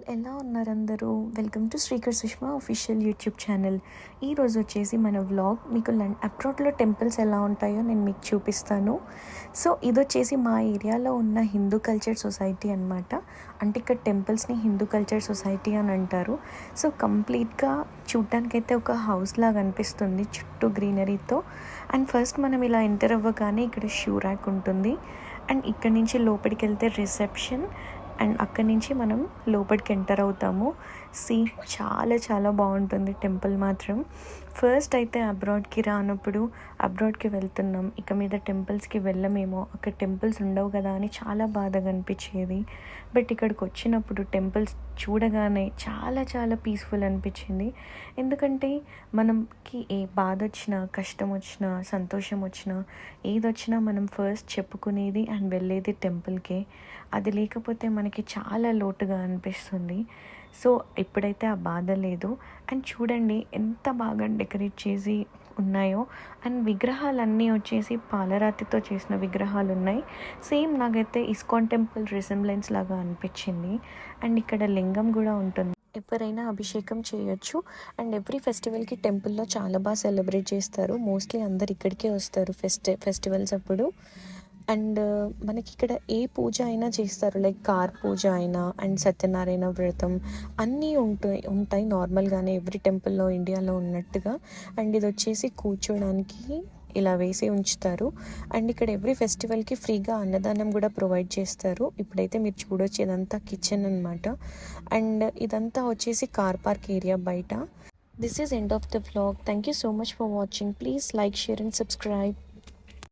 All ఎలా ఉన్నారు అందరూ? Welcome to Srikar Sushma official YouTube channel ఈరోజు వచ్చేసి మన వ్లాగ్ మీకు లం అప్రోడ్లో టెంపుల్స్ ఎలా ఉంటాయో నేను మీకు చూపిస్తాను. సో ఇది వచ్చేసి మా ఏరియాలో ఉన్న హిందూ కల్చర్ సొసైటీ అనమాట అంటే ఇక్కడ టెంపుల్స్ని హిందూ కల్చర్ సొసైటీ అని అంటారు. సో కంప్లీట్గా చూడ్డానికైతే ఒక హౌస్ లాగా అనిపిస్తుంది చుట్టూ గ్రీనరీతో అండ్ ఫస్ట్ మనం ఇలా ఎంటర్ అవ్వగానే ఇక్కడ షూ ర్యాక్ ఉంటుంది. అండ్ ఇక్కడ నుంచి లోపలికి వెళ్తే రిసెప్షన్ అండ్ అక్కడి నుంచి మనం లోపలికి ఎంటర్ అవుతాము. సీ చాలా చాలా బాగుంటుంది టెంపుల్ మాత్రం. ఫస్ట్ అయితే అబ్రాడ్కి రానప్పుడు అబ్రాడ్కి వెళ్తున్నాం. ఇక మీద టెంపుల్స్కి వెళ్ళమేమో. అక్కడ టెంపుల్స్ ఉండవు కదా అని చాలా బాధగా అనిపించేది. బట్ ఇక్కడికి వచ్చినప్పుడు టెంపుల్స్ చూడగానే చాలా చాలా పీస్ఫుల్ అనిపించింది. ఎందుకంటే మనకి ఏ బాధ వచ్చినా కష్టం వచ్చినా సంతోషం వచ్చినా ఏది వచ్చినా మనం ఫస్ట్ చెప్పుకునేది అండ్ వెళ్ళేది టెంపుల్కే. అది లేకపోతే మనకి చాలా లోటుగా అనిపిస్తుంది. సో ఇప్పుడైతే ఆ బాధ లేదు. అండ్ చూడండి ఎంత బాగా డెకరేట్ చేసి ఉన్నాయో. అండ్ విగ్రహాలన్నీ వచ్చేసి పాలరాతితో చేసిన విగ్రహాలు ఉన్నాయి సేమ్ నాకైతే ఇస్కాన్ టెంపుల్ రిసెంబ్లెన్స్ లాగా అనిపించింది. అండ్ ఇక్కడ లింగం కూడా ఉంటుంది. ఎవరైనా అభిషేకం చేయొచ్చు. అండ్ ఎవ్రీ ఫెస్టివల్కి టెంపుల్లో చాలా బాగా సెలబ్రేట్ చేస్తారు. మోస్ట్లీ అందరు ఇక్కడికే వస్తారు ఫెస్టి ఫెస్టివల్స్ అప్పుడు. అండ్ uh, మనకి ఇక్కడ ఏ పూజ అయినా చేస్తారు. లైక్ కార్ పూజ అయినా అండ్ సత్యనారాయణ వ్రతం అన్నీ ఉంటాయి ఉంటాయి నార్మల్గానే ఎవ్రీ టెంపుల్లో ఇండియాలో ఉన్నట్టుగా. అండ్ ఇది వచ్చేసి కూర్చోడానికి ఇలా వేసి ఉంచుతారు. అండ్ ఇక్కడ ఎవ్రీ ఫెస్టివల్కి ఫ్రీగా అన్నదానం కూడా ప్రొవైడ్ చేస్తారు. ఇప్పుడైతే మీరు చూడొచ్చు ఇదంతా కిచెన్ అనమాట అండ్ ఇదంతా వచ్చేసి కార్ పార్క్ ఏరియా బయట. This is end of the vlog. Thank you so much for watching. Please like share and subscribe.